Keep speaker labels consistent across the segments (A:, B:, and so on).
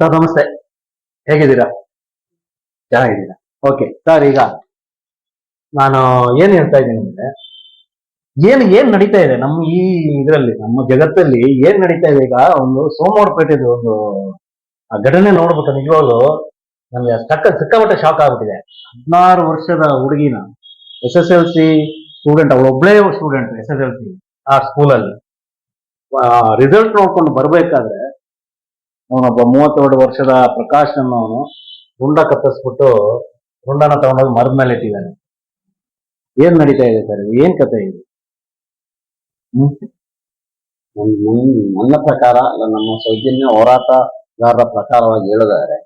A: Sir, ನಮಸ್ತೆ. ಹೇಗಿದ್ದೀರಾ? ಚೆನ್ನಾಗಿದ್ದೀರಾ? ಓಕೆ ಸರ್, ಈಗ ನಾನು ಏನ್ ಹೇಳ್ತಾ ಇದ್ದೀನಿ ಅಂದ್ರೆ, ಏನ್ ಏನ್ ನಡೀತಾ ಇದೆ ನಮ್ಮ ಈ ಇದರಲ್ಲಿ, ನಮ್ಮ ಜಗತ್ತಲ್ಲಿ ಏನ್ ನಡೀತಾ ಇದೆ? ಈಗ ಒಂದು ಸೋಮವಾರಪೇಟೆದು ಒಂದು, ಆ ಘಟನೆ ನೋಡ್ಬಿಟ್ಟು ನಿಜವಾಗ್ಲು ನನಗೆ ಸಕ್ಕ ಸಿಕ್ಕಾಪಟ್ಟೆ ಶಾಕ್ ಆಗ್ಬಿಟ್ಟಿದೆ. ಹದಿನಾರು ವರ್ಷದ ಹುಡುಗಿನ S S L C student ಅವಳು ಒಬ್ಳೇ student S S L C ಆ ಸ್ಕೂಲಲ್ಲಿ ರಿಸಲ್ಟ್ ನೋಡ್ಕೊಂಡು ಬರ್ಬೇಕಾದ್ರೆ ಅವನೊಬ್ಬ ಮೂವತ್ತೆರಡು ವರ್ಷದ ಪ್ರಕಾಶ್ ಅನ್ನೋನು ಗುಂಡ ಕತ್ತರಿಸ್ಬಿಟ್ಟು ಗುಂಡನ ತಗೊಂಡೋಗಿ ಮರದ ಮೇಲೆ ಇಟ್ಟಿದ್ದಾನೆ. ಏನ್ ನಡೀತಾ ಇದೆ ಸರ್? ಏನ್ ಕತೆ ಇದೆ?
B: ನನ್- ನನ್- ನನ್ನ ಪ್ರಕಾರ, ಅಲ್ಲ, ನಮ್ಮ ಸೌಜನ್ಯ ಹೋರಾಟಗಾರರ ಪ್ರಕಾರವಾಗಿ ಹೇಳಿದರೆ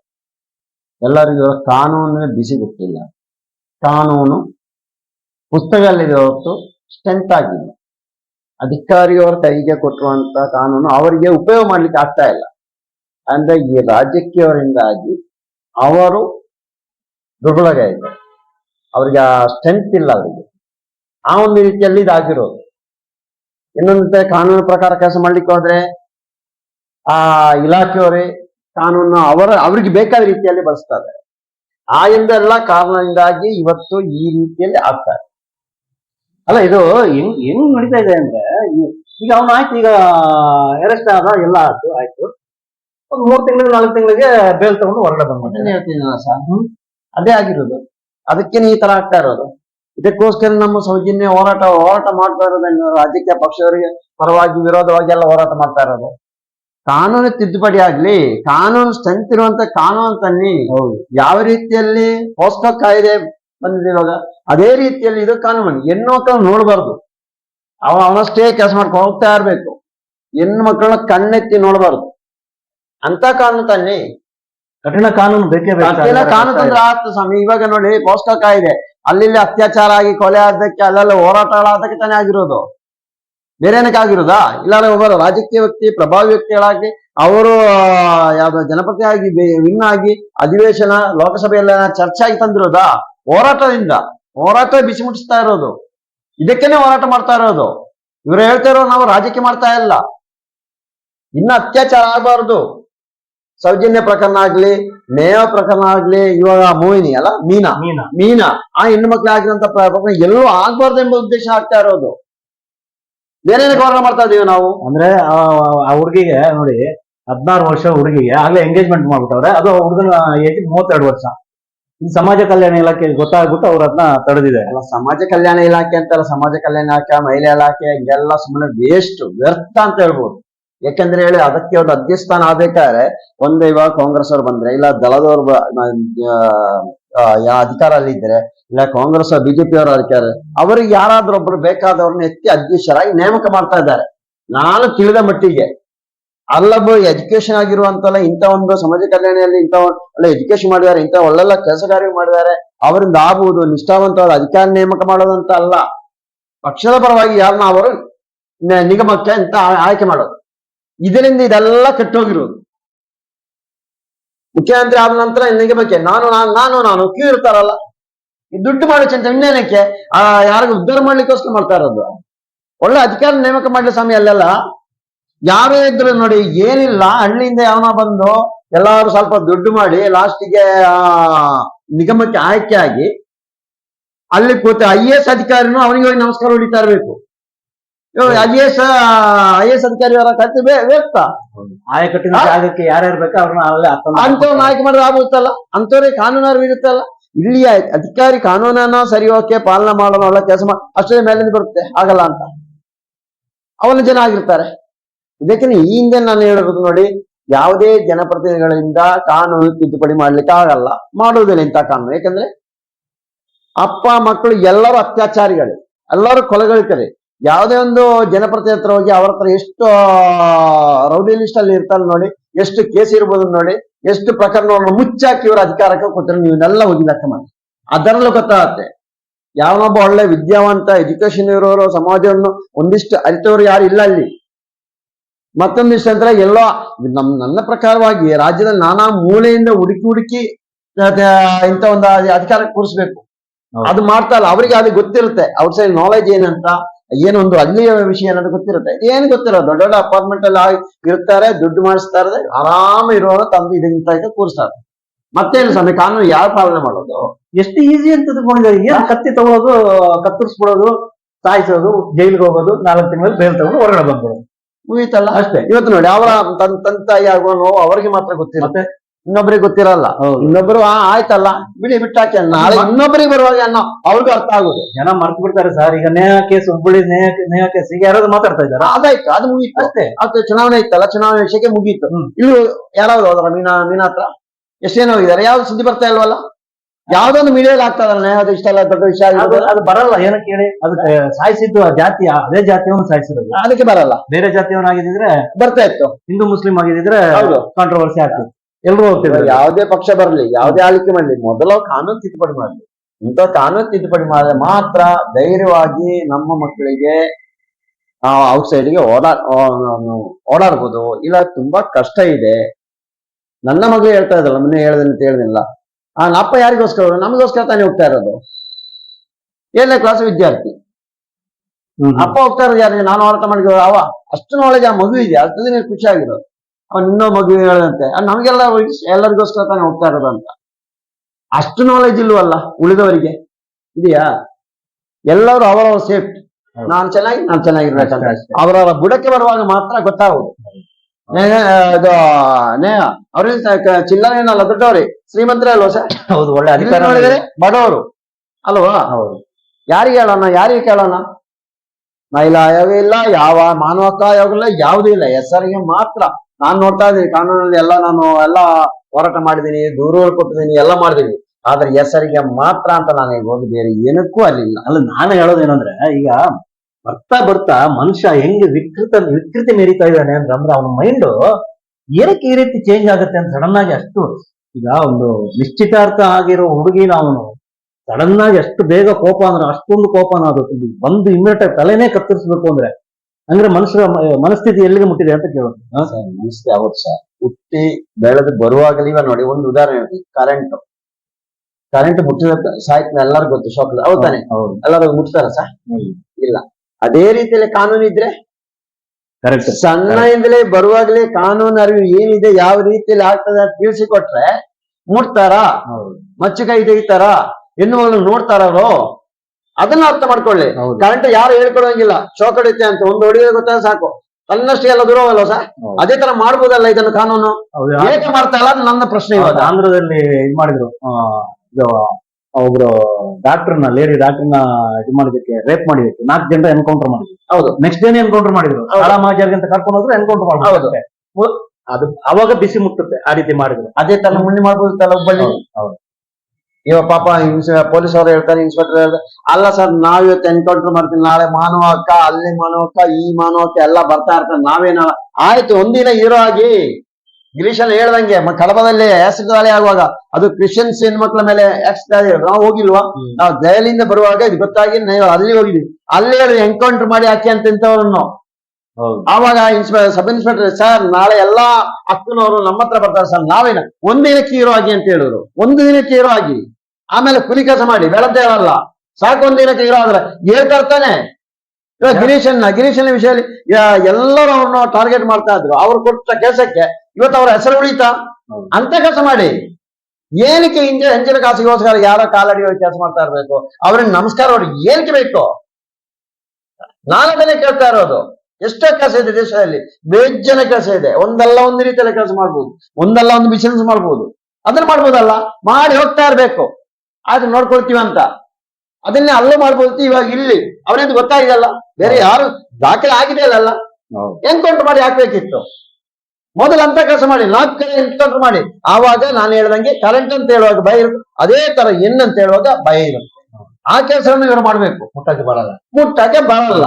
B: ಎಲ್ಲರಿಗೂ ಕಾನೂನಿನ ಬಿಸಿ ಗೊತ್ತಿಲ್ಲ. ಕಾನೂನು ಪುಸ್ತಕದಲ್ಲಿದೆ ಹೊರತು ಸ್ಟ್ರೆಂತ್ ಆಗಿಲ್ಲ. ಅಧಿಕಾರಿಯವರ ಕೈಗೆ ಕೊಟ್ಟಿರುವಂತ ಕಾನೂನು ಅವರಿಗೆ ಉಪಯೋಗ ಮಾಡ್ಲಿಕ್ಕೆ ಆಗ್ತಾ ಇಲ್ಲ. ಅಂದ್ರೆ ಈ ರಾಜಕೀಯವರಿಂದಾಗಿ ಅವರು ದುರ್ಬಲಗ ಇದೆ ಅವ್ರಿಗೆ ಆ ಸ್ಟ್ರೆಂತ್ ಇಲ್ಲ ಅವರಿಗೆ. ಆ ಒಂದು ರೀತಿಯಲ್ಲಿ ಇದಾಗಿರೋದು. ಇನ್ನೊಂದು ಕಾನೂನು ಪ್ರಕಾರ ಕೆಲಸ ಮಾಡ್ಲಿಕ್ಕೆ ಹೋದ್ರೆ ಆ ಇಲಾಖೆಯವರೇ ಕಾನೂನು ಅವರ, ಅವ್ರಿಗೆ ಬೇಕಾದ ರೀತಿಯಲ್ಲಿ ಬಳಸ್ತಾರೆ. ಆ ಎಂದೆಲ್ಲ ಕಾರಣದಿಂದಾಗಿ ಇವತ್ತು ಈ ರೀತಿಯಲ್ಲಿ ಆಗ್ತಾರೆ.
A: ಅಲ್ಲ, ಇದು ಹೆಂಗ್ ಹೆಂಗ್ ನಡೀತಾ ಇದೆ ಅಂದ್ರೆ ಈಗ ಅವನು ಆಯ್ತು, ಈಗ ಅರೆಸ್ಟ್ ಆದ ಎಲ್ಲ ಆಯ್ತು ಆಯ್ತು. ಒಂದ್ ಮೂರು ತಿಂಗಳಿಗೆ ನಾಲ್ಕು ತಿಂಗಳಿಗೆ ಬೇಲ್ ತಗೊಂಡು ಹೊರಗಡೆ
B: ಹೇಳ್ತೀನಿ
A: ಬಂದ್ಬಿಟ್ಟೆ
B: ಹೇಳ್ತೀನಲ್ಲ ಸರ್. ಅದೇ ಆಗಿರೋದು. ಅದಕ್ಕೆ ಈ ತರ ಆಗ್ತಾ ಇರೋದು. ಇದಕ್ಕೋಸ್ಕರ ನಮ್ಮ ಸೌಜನ್ಯ ಹೋರಾಟ ಹೋರಾಟ ಮಾಡ್ತಾ ಇರೋದು ರಾಜಕೀಯ ಪಕ್ಷದವರಿಗೆ ಪರವಾಗಿ ವಿರೋಧವಾಗಿ ಎಲ್ಲ ಹೋರಾಟ ಮಾಡ್ತಾ ಇರೋದು. ಕಾನೂನು ತಿದ್ದುಪಡಿ ಆಗ್ಲಿ ಕಾನೂನು ಸ್ಟ್ರೆಂತ್ ಇರುವಂತ ಕಾನೂನು ತನ್ನಿ
A: ಹೌದು.
B: ಯಾವ ರೀತಿಯಲ್ಲಿ ಪೋಸ್ಕೋ ಕಾಯ್ದೆ ಬಂದಿದೆ ಇವಾಗ ಅದೇ ರೀತಿಯಲ್ಲಿ ಇದು ಕಾನೂನು ಹೆಣ್ಣು ಮಕ್ಕಳನ್ನ ನೋಡಬಾರ್ದು. ಅವ ಅವನಷ್ಟೇ ಕೆಲಸ ಮಾಡ್ಕೊಂಡು ಹೋಗ್ತಾ ಇರ್ಬೇಕು. ಹೆಣ್ಣು ಮಕ್ಕಳನ್ನ ಕಣ್ಣೆತ್ತಿ ನೋಡಬಾರ್ದು. ಅಂತ ಕಾನೂನು ತನ್ನಿ.
A: ಕಠಿಣ ಕಾನೂನು ಬೇಕೇ
B: ಕಠಿಣ ಕಾನೂನು ತಂದ್ರೆ ಆಯ್ತು ಸ್ವಾಮಿ. ಇವಾಗ ನೋಡಿ ಪೋಸ್ಕೋ ಕಾಯಿದೆ. ಅಲ್ಲಿ ಅತ್ಯಾಚಾರ ಆಗಿ ಕೊಲೆ ಆದಕ್ಕೆ ಅಲ್ಲೆಲ್ಲ ಹೋರಾಟಗಳಾದಕ್ಕೆ ತಾನೇ ಆಗಿರೋದು. ಬೇರೆನಕ್ಕೆ ಆಗಿರೋದಾ? ಇಲ್ಲ ಒಬ್ಬರು ರಾಜಕೀಯ ವ್ಯಕ್ತಿ ಪ್ರಭಾವಿ ವ್ಯಕ್ತಿಗಳಾಗಿ ಅವರು ಯಾವ್ದೋ ಆಗಿ ವಿನ್ ಆಗಿ ಅಧಿವೇಶನ ಲೋಕಸಭೆಯಲ್ಲ ಚರ್ಚೆ ಆಗಿ ತಂದಿರೋದಾ? ಹೋರಾಟದಿಂದ. ಹೋರಾಟ ಬಿಸಿ ಮುಟ್ಟಿಸ್ತಾ ಇರೋದು. ಇದಕ್ಕೇನೆ ಹೋರಾಟ ಮಾಡ್ತಾ ಇರೋದು. ಇವ್ರು ಹೇಳ್ತಾ ಇರೋ ನಾವು ರಾಜಕೀಯ ಮಾಡ್ತಾ ಇಲ್ಲ. ಇನ್ನ ಅತ್ಯಾಚಾರ ಆಗಬಾರ್ದು. ಸೌಜನ್ಯ ಪ್ರಕರಣ ಆಗ್ಲಿ ನೇಹ ಪ್ರಕರಣ ಆಗ್ಲಿ ಇವಾಗ ಮೋಹಿನಿ ಅಲ್ಲ ಮೀನಾ.
A: ಮೀನಾ.
B: ಆ ಹೆಣ್ಣು ಮಕ್ಳು ಆಗಿರೋಂತ ಪ್ರಕರಣ ಎಲ್ಲೂ ಆಗ್ಬಾರ್ದು ಎಂಬ ಉದ್ದೇಶ ಆಗ್ತಾ ಇರೋದು. ಬೇರೆ ಕಾರಣ ಮಾಡ್ತಾ ಇದೀವಿ ನಾವು?
A: ಅಂದ್ರೆ ಆ- ಹುಡುಗಿಗೆ ನೋಡಿ ಹದಿನಾರು ವರ್ಷ ಹುಡುಗಿಗೆ ಆಗ್ಲೇ ಎಂಗೇಜ್ಮೆಂಟ್ ಮಾಡ್ಬಿಟ್ಟವ್ರೆ. ಅದು ಹುಡುಗನ ಏಜ್ ಮೂವತ್ತೆರಡು ವರ್ಷ. ಇದು ಸಮಾಜ ಕಲ್ಯಾಣ ಇಲಾಖೆ ಗೊತ್ತಾಗ್ಬಿಟ್ಟು ಅವ್ರ ಅದನ್ನ ತಡೆದಿದೆ.
B: ಅಲ್ಲ ಸಮಾಜ ಕಲ್ಯಾಣ ಇಲಾಖೆ ಅಂತಲ್ಲ ಸಮಾಜ ಕಲ್ಯಾಣ ಇಲಾಖೆ ಮಹಿಳಾ ಇಲಾಖೆ ಎಲ್ಲ ಸುಮ್ಮನೆ ವೇಸ್ಟ್ ವ್ಯರ್ಥ ಅಂತ ಹೇಳ್ಬೋದು. ಯಾಕಂದ್ರೆ ಹೇಳಿ ಅದಕ್ಕೆ ಒಂದು ಅಧ್ಯಸ್ಥಾನ ಆಗ್ಬೇಕಾದ್ರೆ ಒಂದೇ ಇವಾಗ ಕಾಂಗ್ರೆಸ್ ಅವ್ರು ಬಂದ್ರೆ, ಇಲ್ಲ ದಳದವ್ರು ಯಾ ಅಧಿಕಾರ ಅಲ್ಲಿ ಇದ್ರೆ, ಇಲ್ಲ ಕಾಂಗ್ರೆಸ್ ಬಿಜೆಪಿ ಅವರ ಅಧಿಕಾರ, ಅವ್ರಿಗೆ ಯಾರಾದ್ರೂ ಒಬ್ರು ಬೇಕಾದವ್ರನ್ನ ಎತ್ತಿ ಅಧ್ಯಕ್ಷರಾಗಿ ನೇಮಕ ಮಾಡ್ತಾ ಇದ್ದಾರೆ. ನಾನು ತಿಳಿದ ಮಟ್ಟಿಗೆ ಅಲ್ಲೊಬ್ಬ ಎಜುಕೇಶನ್ ಆಗಿರುವಂತಲ್ಲ, ಇಂಥ ಒಂದು ಸಮಾಜ ಕಲ್ಯಾಣದಲ್ಲಿ ಇಂಥ ಒಳ್ಳೆ ಎಜುಕೇಶನ್ ಮಾಡಿದ್ದಾರೆ, ಇಂಥ ಒಳ್ಳೆಲ್ಲ ಕೆಲಸ ಕಾರ್ಯ ಮಾಡಿದ್ದಾರೆ, ಅವರಿಂದ ಆಗುವುದು ನಿಷ್ಠಾವಂತವಾದ ಅಧಿಕಾರ ನೇಮಕ ಮಾಡೋದಂತ ಅಲ್ಲ. ಪಕ್ಷದ ಪರವಾಗಿ ಯಾರನ್ನ ಅವರು ನಿಗಮಕ್ಕೆ ಅಂತ ಆಯ್ಕೆ ಮಾಡೋದು. ಇದರಿಂದ ಇದೆಲ್ಲ ಕೆಟ್ಟೋಗಿರೋದು. ಮುಖ್ಯಮಂತ್ರಿ ಆದ ನಂತರ ನಿಗಮಕ್ಕೆ ನಾನು ನಾನು ನಾನು ನಾನು ಕ್ಯೂ ಇರ್ತಾರಲ್ಲ. ದುಡ್ಡು ಮಾಡೋ ಚಿಂತೆ ಇನ್ನೇನಕ್ಕೆ? ಆ, ಯಾರಿಗೂ ಉದ್ಧಾರ ಮಾಡ್ಲಿಕ್ಕೋಸ್ಕರ ಮಾಡ್ತಾ ಇರೋದು. ಒಳ್ಳೆ ಅಧಿಕಾರ ನೇಮಕ ಮಾಡ್ಲಿ ಸ್ವಾಮಿ ಅಲ್ಲೆಲ್ಲ. ಯಾರೇ ಇದ್ರು ನೋಡಿ, ಏನಿಲ್ಲ, ಹಳ್ಳಿಯಿಂದ ಯಾವನ ಬಂದು ಎಲ್ಲಾರು ಸ್ವಲ್ಪ ದುಡ್ಡು ಮಾಡಿ ಲಾಸ್ಟಿಗೆ, ಆ, ನಿಗಮಕ್ಕೆ ಆಯ್ಕೆ ಆಗಿ ಅಲ್ಲಿ ಕೂತ ಐ ಎಸ್ ಅಧಿಕಾರಿನೂ ಅವನಿಗೆ ಹೋಗಿ ನಮಸ್ಕಾರ ಹೊಡಿತಾ ಇರ್ಬೇಕು. ಐ ಎಸ್ ಐ ಎಸ್ ಅಧಿಕಾರಿ ಅವರ ಕತೆ ವ್ಯಕ್ತ.
A: ಆಯಕಟ್ಟಿನ? ಜಾಗಕ್ಕೆ ಯಾರ್ಯಾರು ಬೇಕೋ ಅವ್ರನ್ನ
B: ಅಂತವ್ರನ್ನ ಆಯ್ಕೆ ಮಾಡಿದ್ರೆ ಆಗುತ್ತಲ್ಲ? ಅಂತವ್ರಿಗೆ ಕಾನೂನಾರು ಇರುತ್ತಲ್ಲ? ಇಲ್ಲಿ ಅಧಿಕಾರಿ ಕಾನೂನನ್ನ ಸರಿ ಓಕೆ ಪಾಲನೆ ಮಾಡೋಣ ಒಳ್ಳೆ ಕೆಲಸ ಮಾಡಿ ಅಷ್ಟೇ ಮೇಲಿಂದ ಬರುತ್ತೆ ಆಗಲ್ಲ ಅಂತ. ಅವನ ಜನ ಆಗಿರ್ತಾರೆ. ಇದಕ್ಕೆ ಈ ಹಿಂದೆ ನಾನು ಹೇಳಿರೋದು ನೋಡಿ ಯಾವುದೇ ಜನಪ್ರತಿನಿಧಿಗಳಿಂದ ಕಾನೂನು ತಿದ್ದುಪಡಿ ಮಾಡ್ಲಿಕ್ಕೆ ಆಗಲ್ಲ. ಮಾಡುವುದಿಲ್ಲ ಇಂಥ ಕಾನೂನು. ಯಾಕಂದ್ರೆ ಅಪ್ಪ ಮಕ್ಕಳು ಎಲ್ಲರೂ ಅತ್ಯಾಚಾರಿಗಳೇ ಎಲ್ಲರೂ ಕೊಲೆಗಳಿಕರೆ ಯಾವುದೇ ಒಂದು ಜನಪ್ರತಿನಿಧಿ ಹತ್ರ ಹೋಗಿ ಅವ್ರ ಹತ್ರ ಎಷ್ಟು ರೌಡಿ ಲಿಸ್ಟ್ ಅಲ್ಲಿ ಇರ್ತಾರೆ ನೋಡಿ ಎಷ್ಟು ಕೇಸ್ ಇರ್ಬೋದು ನೋಡಿ ಎಷ್ಟು ಪ್ರಕರಣವನ್ನು ಮುಚ್ಚಾಕಿ ಇವರು ಅಧಿಕಾರಕ್ಕೆ ಕೊಟ್ಟರೆ ನೀವನ್ನೆಲ್ಲ ಹೋಗಿ ಲೆಕ್ಕ ಮಾಡಿ. ಅದರಲ್ಲೂ ಗೊತ್ತಾಗತ್ತೆ ಯಾವನೊಬ್ಬ ಒಳ್ಳೆ ವಿದ್ಯಾವಂತ ಎಜುಕೇಶನ್ ಇರೋರು ಸಮಾಜವನ್ನು ಒಂದಿಷ್ಟು ಅರಿತವರು ಯಾರು ಇಲ್ಲ ಅಲ್ಲಿ. ಮತ್ತೊಂದಿಷ್ಟು ಅಂದ್ರೆ ಎಲ್ಲೋ ನಮ್ ನನ್ನ ಪ್ರಕಾರವಾಗಿ ರಾಜ್ಯದ ನಾನಾ ಮೂಲೆಯಿಂದ ಹುಡುಕಿ ಹುಡುಕಿ ಇಂಥ ಒಂದು ಅಧಿಕಾರ ಕೂರಿಸ್ಬೇಕು. ಅದು ಮಾಡ್ತಾ ಇಲ್ಲ. ಅವರಿಗೆ ಅದು ಗೊತ್ತಿರುತ್ತೆ. ಔಟ್ಸೈಡ್ ನಾಲೆಜ್ ಏನಂತ ಏನು ಒಂದು ಅಲ್ಲಿಯ ವಿಷಯ ಅನ್ನೋದು ಗೊತ್ತಿರುತ್ತೆ. ಏನು ಗೊತ್ತಿರೋ ದೊಡ್ಡ ದೊಡ್ಡ ಅಪಾರ್ಟ್ಮೆಂಟ್ ಅಲ್ಲಿ ಇರ್ತಾರೆ, ದುಡ್ಡು ಮಾಡಿಸ್ತಾರೆ, ಆರಾಮ ಇರೋರು ತಂದು ಇದನ್ನ ಇದು ಕೂರಿಸ್ತಾರೆ. ಮತ್ತೇನು ಸ್ವಾಮಿ, ಕಾನೂನು ಯಾರು ಪಾಲನೆ ಮಾಡೋದು?
A: ಎಷ್ಟು ಈಸಿ ಅಂತ ತಿಳ್ಕೊಂಡಿದ್ದಾರೆ? ಏನು ಕತ್ತಿ ತಗೊಳ್ಳೋದು ಕತ್ತರಿಸ್ಬಿಡೋದು, ಸಾಯಿಸೋದು, ಜೈಲಿಗೆ ಹೋಗೋದು, ನಾಲ್ಕು ತಿಂಗಳು ಬೇಲ್ ತಗೊಂಡು ಹೊರಗಡೆ ಬಂದ್ಬಿಡೋದು.
B: ಮುಗೀತಲ್ಲ?
A: ಅಷ್ಟೇ.
B: ಇವತ್ತು ನೋಡಿ, ಅವರ ತನ್ ತಂದೆ ತಾಯಿ ಆಗುವ ನೋವು ಅವರಿಗೆ ಮಾತ್ರ ಗೊತ್ತಿರುತ್ತೆ. ಇನ್ನೊಬ್ಬರಿಗೆ ಗೊತ್ತಿರಲ್ಲ. ಇನ್ನೊಬ್ರು ಆಯ್ತಲ್ಲ ಬಿಡಿ ಬಿಟ್ಟಾಕಿ ನಾಳೆ ಇನ್ನೊಬ್ಬರಿಗೆ ಬರುವಾಗ ಅನ್ನೋ ಅವ್ರಿಗೂ ಅರ್ಥ ಆಗುದು.
A: ಜನ ಮರ್ತು ಬಿಡ್ತಾರೆ ಸರ್. ಈಗ ನೇಹ ಕೇಸ್ ಹುಬ್ಬಳ್ಳಿ ನೇಹ ನೇಹ ಕೇಸ್ ಈಗ ಯಾರಾದ್ರು ಮಾತಾಡ್ತಾ ಇದ್ದಾರೆ?
B: ಅದಾಯ್ತು ಅದು ಮುಗೀತು.
A: ಅಷ್ಟೇ.
B: ಅದು ಚುನಾವಣೆ ಇತ್ತಲ್ಲ ಚುನಾವಣೆ ವಿಷಯಕ್ಕೆ ಮುಗೀತು. ಇಲ್ಲಿ ಯಾರಾದ್ರು ಹೋದ್ರ? ಮೀನಾ ಮೀನಾ ಹತ್ರ ಎಷ್ಟೇನೋ ಹೋಗಿದ್ದಾರೆ. ಯಾವ್ದು ಸುದ್ದಿ ಬರ್ತಾ ಇಲ್ವಲ್ಲ? ಯಾವ್ದೊಂದು ಮೀಡಿಯಲ್ಲಿ ಆಗ್ತದಲ್ಲ ಅದು ಇಷ್ಟೆಲ್ಲ ದೊಡ್ಡ ವಿಷಯ
A: ಅದು ಅದು ಬರಲ್ಲ ಏನಕ್ಕೆ ಹೇಳಿ? ಅದು ಸಾಯಿಸಿದ್ದು ಆ ಜಾತಿ ಅದೇ ಜಾತಿಯವನು ಸಾಯಿಸಿರೋದು.
B: ಅದಕ್ಕೆ ಬರಲ್ಲ.
A: ಬೇರೆ ಜಾತಿಯವನಾಗಿದ್ರೆ
B: ಬರ್ತಾ ಇತ್ತು.
A: ಹಿಂದೂ ಮುಸ್ಲಿಂ ಆಗಿದ್ರೆ ಕಾಂಟ್ರವರ್ಸಿ ಆಗ್ತಿತ್ತು. ಎಲ್ರು ಹೋಗ್ತಿದ್ರು
B: ಯಾವುದೇ ಪಕ್ಷ ಬರಲಿ ಯಾವುದೇ ಆಳ್ವಿಕೆ ಮಾಡಲಿ ಮೊದಲು ಕಾನೂನು ತಿದ್ದುಪಡಿ ಮಾಡಲಿ. ಇಂಥ ಕಾನೂನು ತಿದ್ದುಪಡಿ ಮಾಡಿದ್ರೆ ಮಾತ್ರ ಧೈರ್ಯವಾಗಿ ನಮ್ಮ ಮಕ್ಕಳಿಗೆ ಔಟ್ ಸೈಡ್ಗೆ ಓಡಾ ಓಡಾಡ್ಬೋದು. ಇಲ್ಲ ತುಂಬಾ ಕಷ್ಟ ಇದೆ. ನನ್ನ ಮಗು ಹೇಳ್ತಾ ಇದ್ದಲ್ಲ ಮೊನ್ನೆ ಹೇಳ್ದೆ ಅಂತ ಹೇಳಿದಿಲ್ಲ ಆ ಅಪ್ಪ ಯಾರಿಗೋಸ್ಕರ ನಮಗೋಸ್ಕರ ತಾನೇ ಹೋಗ್ತಾ ಇರೋದು? ಏಳನೇ ಕ್ಲಾಸ್ ವಿದ್ಯಾರ್ಥಿ. ಅಪ್ಪ ಹೋಗ್ತಾ ಇರೋದು ಯಾರಿಗೆ? ನಾನು ಹೋರಾಟ ಮಾಡಿದ್ರು ಅವ? ಅಷ್ಟು ನಾಲೆಜ್ ಆ ಮಗು ಇದೆ ಅಷ್ಟು ದಿನ ಖುಷಿ ಆಗಿರೋದು. ಇನ್ನೂ ಮಗು ಹೇಳದಂತೆ. ನಮಗೆಲ್ಲ ಎಲ್ಲರಿಗೋಸ್ಕರ ತಾನೇ ಹೋಗ್ತಾ ಇರೋದು ಅಂತ. ಅಷ್ಟು ನಾಲೆಜ್ ಇಲ್ವಲ್ಲ ಉಳಿದವರಿಗೆ? ಇದೆಯಾ? ಎಲ್ಲರೂ ಅವರವರ ಸೇಫ್ಟಿ
A: ನಾನ್
B: ನಾನು ಚೆನ್ನಾಗಿ ನಾನು ಚೆನ್ನಾಗಿರ್ಬೇಕಂತ. ಅವರವರ ಬುಡಕ್ಕೆ ಬರುವಾಗ ಮಾತ್ರ ಗೊತ್ತಾಗುದು ಇದು ನೇಹ ಅವ್ರೇನ್ ಚಿಲ್ಲರೆ ಏನಲ್ಲ ದೊಡ್ಡವ್ರಿ? ಶ್ರೀಮಂತರೇ ಅಲ್ವಾ ಸರ್?
A: ಹೌದು ಒಳ್ಳೆ ಅಧಿಕಾರ
B: ನೋಡಿದರೆ ಬಡವರು. ಅಲ್ವಾ?
A: ಹೌದು.
B: ಯಾರಿಗೆ ಹೇಳೋಣ ಯಾರಿಗೆ ಕೇಳೋಣ? ಮಹಿಳಾ ಆಯೋಗ ಇಲ್ಲ ಯಾವ ಮಾನವ ಹಕ್ಕು ಆಯೋಗ ಇಲ್ಲ ಯಾವುದೂ ಇಲ್ಲ. ಹೆಸರಿಗೆ ಮಾತ್ರ. ನಾನ್ ನೋಡ್ತಾ ಇದ್ದೀನಿ, ಕಾನೂನಲ್ಲಿ ಎಲ್ಲ ನಾನು ಎಲ್ಲ ಹೋರಾಟ ಮಾಡಿದ್ದೀನಿ, ದೂರುಗಳು ಕೊಟ್ಟಿದ್ದೀನಿ, ಎಲ್ಲ ಮಾಡಿದ್ದೀನಿ ಆದ್ರೆ ಹೆಸರಿಗೆ ಮಾತ್ರ ಅಂತ ನಾನು ಹೋಗಿ ಬೇರೆ ಏನಕ್ಕೂ ಅಲ್ಲಿಲ್ಲ.
A: ಅಲ್ಲ, ನಾನು ಹೇಳೋದೇನಂದ್ರೆ ಈಗ ಬರ್ತಾ ಬರ್ತಾ ಮನುಷ್ಯ ಹೆಂಗೆ ವಿಕೃತ, ವಿಕೃತಿ ಮೆರಿತಾ ಇದ್ದಾನೆ ಅಂದ್ರೆ ಅಂದ್ರೆ ಅವನ ಮೈಂಡ್ ಏನಕ್ಕೆ ಈ ರೀತಿ ಚೇಂಜ್ ಆಗುತ್ತೆ ಅಂತ ಸಡನ್ ಆಗಿ ಅಷ್ಟು, ಈಗ ಒಂದು ನಿಶ್ಚಿತಾರ್ಥ ಆಗಿರೋ ಹುಡುಗಿನ ಅವನು ಸಡನ್ ಆಗಿ ಅಷ್ಟು ಬೇಗ ಕೋಪ ಅಂದ್ರೆ ಅಷ್ಟೊಂದು ಕೋಪನ ಅದು ಒಂದು ಇಮ್ಮಿಡಿಯೇಟ್ ತಲೆನೇ ಕತ್ತರಿಸ್ಬೇಕು ಅಂದ್ರೆ ಅಂದ್ರೆ ಮನುಷ್ಯರ ಮನಸ್ಥಿತಿ ಎಲ್ಲಿಗೆ ಮುಟ್ಟಿದೆ ಅಂತ ಕೇಳೋದು
B: ಮನಸ್ಥಿತಿ ಯಾವತ್ತು ಸರ್? ಹುಟ್ಟಿ ಬೆಳೆದು ಬರುವಾಗಲೇ ಇವಾಗ ನೋಡಿ ಒಂದು ಉದಾಹರಣೆ ಕರೆಂಟ್ ಕರೆಂಟ್ ಮುಟ್ಟಿದ ಸಾಹಿತ್ಯ ಎಲ್ಲರಿಗೂ ಗೊತ್ತು ಶಾಕ್
A: ಹೌದಾನೆ
B: ಎಲ್ಲರೂ ಮುಟ್ತಾರ ಸರ್?
A: ಹ್ಮ್.
B: ಇಲ್ಲ. ಅದೇ ರೀತಿಯಲ್ಲಿ ಕಾನೂನು ಇದ್ರೆ?
A: ಕರೆಕ್ಟ್
B: ಸಣ್ಣದಿಂದಲೇ ಬರುವಾಗಲೇ ಕಾನೂನು ಅರಿವು ಏನಿದೆ ಯಾವ ರೀತಿಯಲ್ಲಿ ಆಗ್ತದೆ ಅಂತ ತಿಳಿಸಿಕೊಟ್ರೆ ಮುಟ್ತಾರ?
A: ಮಚ್ಚುಕೈ
B: ಮಚ್ಚು ಕೈ ತೆಗಿತಾರ? ಹೆಣ್ಣುಮಗಳು ನೋಡ್ತಾರ ಅವರು ಅದನ್ನ ಅರ್ಥ ಮಾಡ್ಕೊಳ್ಳಿ. ಕರೆಂಟ್ ಯಾರು ಹೇಳ್ಕೊಡಂಗಿಲ್ಲ. ಶೋಕ್ ಹೊಡಿತೆ ಅಂತ ಒಂದು ಹೊಡಿಯೋದು ಗೊತ್ತ ಸಾಕು. ತನ್ನಷ್ಟೇ ಎಲ್ಲ ದೂರ ಹೋಗಲ್ಲ ಸರ್ ಅದೇ ತರ ಮಾಡ್ಬೋದಲ್ಲ ಇದನ್ನು ಕಾನೂನು? ಏಕೆ ಮಾಡ್ತಾ ಇಲ್ಲ ನನ್ನ ಪ್ರಶ್ನೆ ಇವಾಗ.
A: ಆಂಧ್ರದಲ್ಲಿ ಇದ್ ಮಾಡಿದ್ರು. ಒಬ್ರು ಡಾಕ್ಟರ್ನ ಲೇಡಿ ಡಾಕ್ಟರ್ನ ಇದು ಮಾಡಿದಕ್ಕೆ ರೇಪ್ ಮಾಡಿದಕ್ಕೆ ನಾಲ್ಕು ಜನ ಎನ್ಕೌಂಟರ್ ಮಾಡಿದ್ರು.
B: ಹೌದು.
A: ನೆಕ್ಸ್ಟ್ ಡೇನೆ ಎನ್ಕೌಂಟರ್ ಮಾಡಿದ್ರು.
B: ಆಳ
A: ಶಾಲಾ ಮಹಾಜರ್ಗೆ ಅಂತ ಕರ್ಕೊಂಡು ಹೋದ್ರೆ ಎನ್ಕೌಂಟರ್. ಮಾಡ್ಬೋದು ಅದು ಅವಾಗ ಬಿಸಿ ಮುಟ್ಟುತ್ತೆ ಆ ರೀತಿ ಮಾಡಿದ್ರು.
B: ಅದೇ ತರ ಮಾಡ್ಬೋದು ತಲೆ ಹುಬ್ಬಳ್ಳಿ?
A: ಹೌದು.
B: ಇವಾಗ ಪಾಪ ಪೊಲೀಸ್ ಅವರು ಹೇಳ್ತಾರೆ ಇನ್ಸ್ಪೆಕ್ಟರ್ ಹೇಳ್ತಾರೆ. ಅಲ್ಲ ಸರ್ ನಾವ್ ಇವತ್ತು ಎನ್ಕೌಂಟರ್ ಮಾಡ್ತೀನಿ ನಾಳೆ ಮಾನವ ಅಕ್ಕ ಅಲ್ಲಿ ಮಾನವ ಅಕ್ಕ ಈ ಮಾನವ ಅಕ್ಕ ಎಲ್ಲ ಬರ್ತಾ ಇರ್ತಾರೆ ನಾವೇನ ಆಯ್ತು ಒಂದಿನ ಹೀರೋ ಆಗಿ ಗಿರೀಶನ್ ಹೇಳ್ದಂಗೆ ಕಡಬದಲ್ಲಿ ಆಸಿಡ್ ದಾಳಿ ಆಗುವಾಗ. ಅದು ಕ್ರಿಶ್ಚಿಯನ್ಸ್ ಹೆಣ್ಮಕ್ಳ ಮೇಲೆ ಎಕ್ಸ್ಟ್ರಾ ನಾವು ಹೋಗಿಲ್ವಾ. ನಾವು ದಯಲಿಂದ ಬರುವಾಗ ಇದು ಗೊತ್ತಾಗಿ ನಾವು ಅಲ್ಲಿ ಹೋಗಿದ್ವಿ. ಅಲ್ಲಿ ಎನ್ಕೌಂಟರ್ ಮಾಡಿ ಹಾಕಿ ಅಂತ ಇಂಥವ್ರನ್ನು.
A: ಹೌದು
B: ಆವಾಗ ಇನ್ಸ್ಪೆಕ್ಟರ್ ಸಬ್ ಇನ್ಸ್ಪೆಕ್ಟರ್ ಸರ್ ನಾಳೆ ಎಲ್ಲಾ ಅಕ್ಕನವರು ನಮ್ಮ ಹತ್ರ ಬರ್ತಾರೆ ಸರ್ ನಾವೇನ? ಒಂದಿನಕ್ಕೆ ಹೀರೋ ಆಗಿ ಅಂತ ಹೇಳಿದ್ರು. ಒಂದು ದಿನಕ್ಕೆ ಹೀರೋ ಆಗಿ. ಆಮೇಲೆ ಕುಲಿ ಕೆಲಸ ಮಾಡಿ ಬೆಳಗ್ಗೆ ಹೇಳಲ್ಲ ಸಾಕು ದಿನಕ್ಕೆ ಹೀರೋ ಆದ್ರೆ ಹೇಳ್ತಾರ್ತಾನೆ ಇವಾಗ ಗಿರೀಶನ್ ಗಿರೀಶನ್ ವಿಷಯದಲ್ಲಿ ಎಲ್ಲರೂ ಅವ್ರನ್ನ ಟಾರ್ಗೆಟ್ ಮಾಡ್ತಾ ಇದ್ರು. ಅವ್ರು ಕೊಟ್ಟ ಕೆಲಸಕ್ಕೆ ಇವತ್ತು ಅವ್ರ ಹೆಸರು ಉಳಿತಾ? ಅಂತ ಕೆಲಸ ಮಾಡಿ. ಏನಕ್ಕೆ ಹಿಂದೆ ಹೆಂಚಿನ ಕಾಸಿಗೋಸ್ಕರ ಯಾರ ಕಾಲಡಿ ಹೋಗಿ ಕೆಲಸ ಮಾಡ್ತಾ ಇರ್ಬೇಕು? ಅವ್ರಿಗೆ ನಮಸ್ಕಾರ ಅವ್ರಿಗೆ ಏನಕ್ಕೆ ಬೇಕು? ನಾನು ಅದನ್ನೇ ಕೇಳ್ತಾ ಇರೋದು. ಎಷ್ಟೋ ಕೆಲಸ ಇದೆ ದೇಶದಲ್ಲಿ. ಬೇಜನ ಕೆಲಸ ಇದೆ. ಒಂದಲ್ಲ ಒಂದು ರೀತಿಯಲ್ಲಿ ಕೆಲಸ ಮಾಡ್ಬೋದು. ಒಂದಲ್ಲ ಒಂದು ಬಿಸಿನೆಸ್ ಮಾಡ್ಬೋದು. ಅದನ್ನ ಮಾಡ್ಬೋದಲ್ಲ? ಮಾಡಿ ಹೋಗ್ತಾ ಇರ್ಬೇಕು. ಆದ್ರೆ ನೋಡ್ಕೊಳ್ತೀವಿ ಅಂತ. ಅದನ್ನೇ ಅಲ್ಲೂ ಮಾಡ್ಬೋದು ಇವಾಗ ಇಲ್ಲಿ. ಅವನೇದು ಗೊತ್ತಾಗಿದಲ್ಲ. ಬೇರೆ ಯಾರು ದಾಖಲೆ ಆಗಿದೆ ಅಲ್ಲ ಎನ್ಕೌಂಟರ್ ಮಾಡಿ ಹಾಕ್ಬೇಕಿತ್ತು? ಮೊದಲು ಅಂತ ಕೆಲಸ ಮಾಡಿ. ನಾಲ್ಕು ಕಡೆ ಎನ್ಕೌಂಟರ್ ಮಾಡಿ? ಆವಾಗ ನಾನು ಹೇಳ್ದಂಗೆ ಕರೆಂಟ್ ಅಂತ ಹೇಳುವಾಗ ಭಯ ಇರುತ್ತೆ. ಅದೇ ತರ ಎನ್ ಅಂತ ಹೇಳುವಾಗ ಭಯ ಇರುತ್ತೆ. ಆ ಕೆಲಸವನ್ನು ಇವರು ಮಾಡ್ಬೇಕು.
A: ಮುಟ್ಟಕ್ಕೆ ಬರಲ್ಲ.
B: ಮುಟ್ಟಕ್ಕೆ ಬರಲ್ಲ.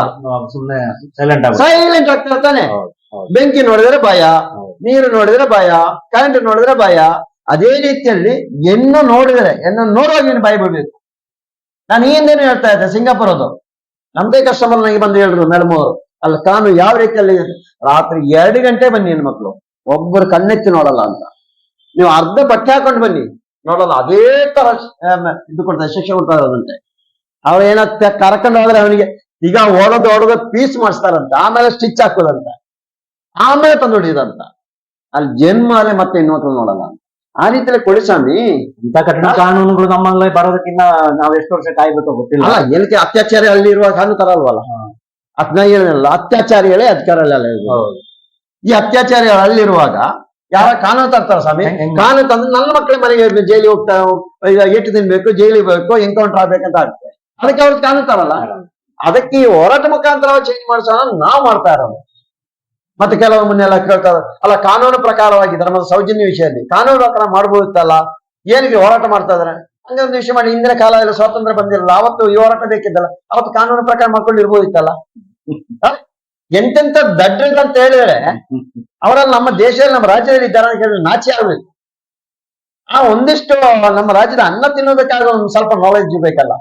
A: ಸುಮ್ಮನೆ ಸೈಲೆಂಟ್ ಆಗ
B: ಸೈಲೆಂಟ್ ಆಗ್ತಾ ಇರ್ತಾನೆ.
A: ಹೌದು ಹೌದು.
B: ಬೆಂಕಿ ನೋಡಿದ್ರೆ ಭಯ. ನೀರು ನೋಡಿದ್ರೆ ಭಯ ಕರೆಂಟ್ ನೋಡಿದ್ರೆ ಭಯ. ಅದೇ ರೀತಿಯಲ್ಲಿ ಹೆಣ್ಣು ನೋಡಿದರೆ ಹೆಣ್ಣು ನೋಡುವಾಗ ನೀನು ಭಯ ಬಿಡ್ಬೇಕು ನಾನು ಹಿಂದೇನು ಹೇಳ್ತಾ ಇದ್ದೆ ಸಿಂಗಾಪುರ್ ಅದು ನಮ್ದೇ ಕಸ್ಟಮರ್ ನನಗೆ ಬಂದು ಹೇಳಿದ್ರು ಮೇಡಮ್ ಅವರು ಅಲ್ಲ ತಾನು ಯಾವ ರೀತಿಯಲ್ಲಿ ರಾತ್ರಿ ಎರಡು ಗಂಟೆ ಬನ್ನಿ ಹೆಣ್ಮಕ್ಳು ಒಬ್ಬರು ಕಣ್ಣೆತ್ತಿ ನೋಡಲ್ಲ ಅಂತ. ನೀವು ಅರ್ಧ ಬಟ್ಟೆ ಹಾಕೊಂಡು ಬನ್ನಿ. ನೋಡಲ್ಲ ಅದೇ ತರ ಇದು ಕೊಡ್ತಾರೆ ಶಿಕ್ಷೆ ಕೊಡ್ತಾ ಇರೋದಂತೆ ಅವ್ರು ಏನೋ ಕರ್ಕೊಂಡು ಹೋದ್ರೆ ಅವನಿಗೆ ಈಗ ಓಡೋದು ಓಡೋದು ಪೀಸ್ ಮಾಡಿಸ್ತಾರಂತ ಆಮೇಲೆ ಸ್ಟಿಚ್ ಹಾಕೋದಂತ ಆಮೇಲೆ ತಂದು ಅಂತ ಅಲ್ಲಿ ಜನ್ಮ ಅಲ್ಲೇ ಮತ್ತೆ ಇನ್ನೊಂದು ನೋಡಲ್ಲ ಆ ರೀತಿಯಲ್ಲಿ ಕೊಡಿ ಸ್ವಾಮಿ.
A: ಇಂಥ ಕಠಿಣ ಕಾನೂನುಗಳು ನಮ್ಮಲ್ಲಿ ಬರೋದಕ್ಕಿಂತ ನಾವ್ ಎಷ್ಟು ವರ್ಷ ಕಾಯ್ಬೇಕೋ ಗೊತ್ತಿಲ್ಲ.
B: ಅಲ್ಲ ಏನಕ್ಕೆ ಅತ್ಯಾಚಾರಿ ಅಲ್ಲಿ ಇರುವ ಕಾನೂನು ತರಲ್ವಲ್ಲ ಅದನ್ನ ಏನಿಲ್ಲ ಅತ್ಯಾಚಾರಿಗಳೇ ಅಧಿಕಾರಲ್ಲ. ಈ ಅತ್ಯಾಚಾರಿಗಳು ಅಲ್ಲಿರುವಾಗ ಯಾರ ಕಾನೂನು ತರ್ತಾರ ಸ್ವಾಮಿ? ಕಾನೂನು ತಂದ್ರೆ ನನ್ನ ಮಕ್ಕಳ ಮನೆಗೆ ಜೈಲಿಗೆ ಹೋಗ್ತಾ ಈಗ ದಿನ ತಿನ್ಬೇಕು ಜೈಲಿಗೆ ಬೇಕು ಎನ್ಕೌಂಟರ್ ಆಗ್ಬೇಕಂತ ಆಗುತ್ತೆ. ಅದಕ್ಕೆ ಅವ್ರಿಗೆ ಕಾನೂನು ತರಲ್ಲ ಅದಕ್ಕೆ ಈ ಹೋರಾಟ ಮುಖಾಂತರ ಚೇಂಜ್ ಮಾಡಿಸೋಣ ನಾವು ಮಾಡ್ತಾ ಇರೋದು. ಮತ್ತೆ ಕೆಲವೊಮ್ಮನ್ನೆಲ್ಲ ಕೇಳ್ತಾರೆ ಅಲ್ಲ ಕಾನೂನು ಪ್ರಕಾರವಾಗಿ ಧರ್ಮದ ಸೌಜನ್ಯ ವಿಷಯದಲ್ಲಿ ಕಾನೂನು ಪ್ರಕಾರ ಮಾಡ್ಬೋದಿತ್ತಲ್ಲ ಏನಿಗೆ ಹೋರಾಟ ಮಾಡ್ತಾ ಇದಾರೆ? ಹಂಗೆ ಒಂದು ವಿಷಯ ಮಾಡಿ ಹಿಂದಿನ ಕಾಲದಲ್ಲಿ ಸ್ವಾತಂತ್ರ್ಯ ಬಂದಿರಲ್ಲ ಅವತ್ತು ಈ ಹೋರಾಟ ಬೇಕಿದ್ದಲ್ಲ ಅವತ್ತು ಕಾನೂನು ಪ್ರಕಾರ ಮಾಡ್ಕೊಂಡಿರ್ಬೋದಿತ್ತಲ್ಲ? ಇತ್ತಲ್ಲ ಎಂತೆಂತ ದಡ್ಡ ಅಂತ ಹೇಳಿದ್ರೆ ಅವರಲ್ಲಿ ನಮ್ಮ ದೇಶದಲ್ಲಿ ನಮ್ಮ ರಾಜ್ಯದಲ್ಲಿ ಇದ್ದಾರೆ ಅಂತ ಹೇಳಿದ್ರೆ ನಾಚಿ ಆಗ್ಬೇಕು. ಆ ಒಂದಿಷ್ಟು ನಮ್ಮ ರಾಜ್ಯದ ಅನ್ನ ತಿನ್ನೋದಕ್ಕಾಗ ಒಂದು ಸ್ವಲ್ಪ ನಾಲೆಜ್ ಬೇಕಲ್ಲ.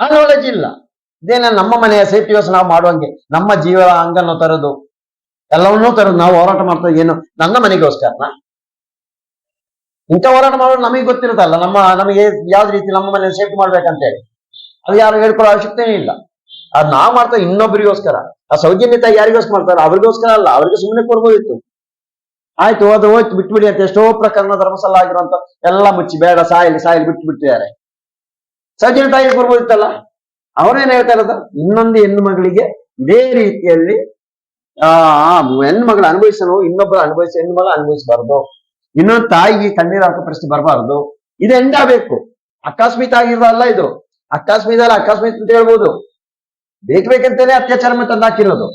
B: ಆ ನಾಲೆಜ್ ಇಲ್ಲ. ಇದೇನ ನಮ್ಮ ಮನೆಯ ಸೇಫ್ಟಿ ವ್ಯವಸ್ಥೆ ನಾವು ಮಾಡುವಂಗೆ. ನಮ್ಮ ಜೀವ ಅಂಗನ್ನು ತರೋದು. ಎಲ್ಲವನ್ನೂ ತರೋದು. ನಾವು ಹೋರಾಟ ಮಾಡ್ತಾ ಏನು? ನನ್ನ ಮನೆಗೋಸ್ಕರನ ಇಂಥ ಹೋರಾಟ ಮಾಡೋದು ನಮಗೆ ಗೊತ್ತಿರುತ್ತಲ್ಲ. ನಮ್ಮ, ನಮಗೆ ಯಾವ್ದು ರೀತಿ ನಮ್ಮ ಮನೆ ಸೇಫ್ಟಿ ಮಾಡ್ಬೇಕಂತ ಹೇಳಿ ಅದು ಯಾರು ಹೇಳ್ಕೊಳ್ಳೋ ಅವಶ್ಯಕತೆನೇ ಇಲ್ಲ. ಅದು ನಾವು ಮಾಡ್ತಾ ಇನ್ನೊಬ್ಬರಿಗೋಸ್ಕರ ಆ ಸೌಜನ್ಯತೆ ಯಾರಿಗೋಸ್ಕರ ಮಾಡ್ತಾರೆ? ಅವ್ರಿಗೋಸ್ಕರ ಅಲ್ಲ. ಅವ್ರಿಗೆ ಸುಮ್ಮನೆ ಕೊಡ್ಬೋದಿತ್ತು. ಆಯ್ತು, ಅದು ಹೋಯ್ತು. ಬಿಟ್ಬಿಡಿ ಅಂತ ಎಷ್ಟೋ ಪ್ರಕರಣ ಧರ್ಮಸ್ಥಳ ಆಗಿರುವಂತ ಎಲ್ಲ ಮುಚ್ಚಿ ಬೇಡ, ಸಾಯಲಿ ಸಾಯಲಿ ಬಿಟ್ಟು ಬಿಟ್ಟಿದ್ದಾರೆ ಸೌಜನ್ಯ ತಾಯಿಗೆ ಬರ್ಬೋದಿತ್ತಲ್ಲ ಅವರೇನ್ ಹೇಳ್ತಾ ಇರೋದು? ಇನ್ನೊಂದು ಹೆಣ್ಣು ಮಗಳಿಗೆ ಇದೇ ರೀತಿಯಲ್ಲಿ, ಆ ಆ ಹೆಣ್ಣು ಮಗಳು ಅನುಭವಿಸಲು, ಇನ್ನೊಬ್ಬರು ಅನುಭವಿಸಿ, ಹೆಣ್ಣು ಮಗಳು ಅನುಭವಿಸಬಾರ್ದು. ಇನ್ನೊಂದು ತಾಯಿಗೆ ಕಣ್ಣೀರು ಹಾಕೋ ಪರಿಸ್ಥಿತಿ ಬರಬಾರ್ದು. ಇದು ಎಂಡ್ ಬೇಕು ಅಕಸ್ಮಿತ ಆಗಿರೋದಲ್ಲ ಇದು. ಅಕಸ್ಮಿತ ಅಲ್ಲ, ಅಕಸ್ಮಿತ ಅಂತ ಹೇಳ್ಬೋದು. ಬೇಕು ಬೇಕಂತಾನೆ ಅತ್ಯಾಚಾರ ಮತ್ತೆ ಹಾಕಿರೋದು.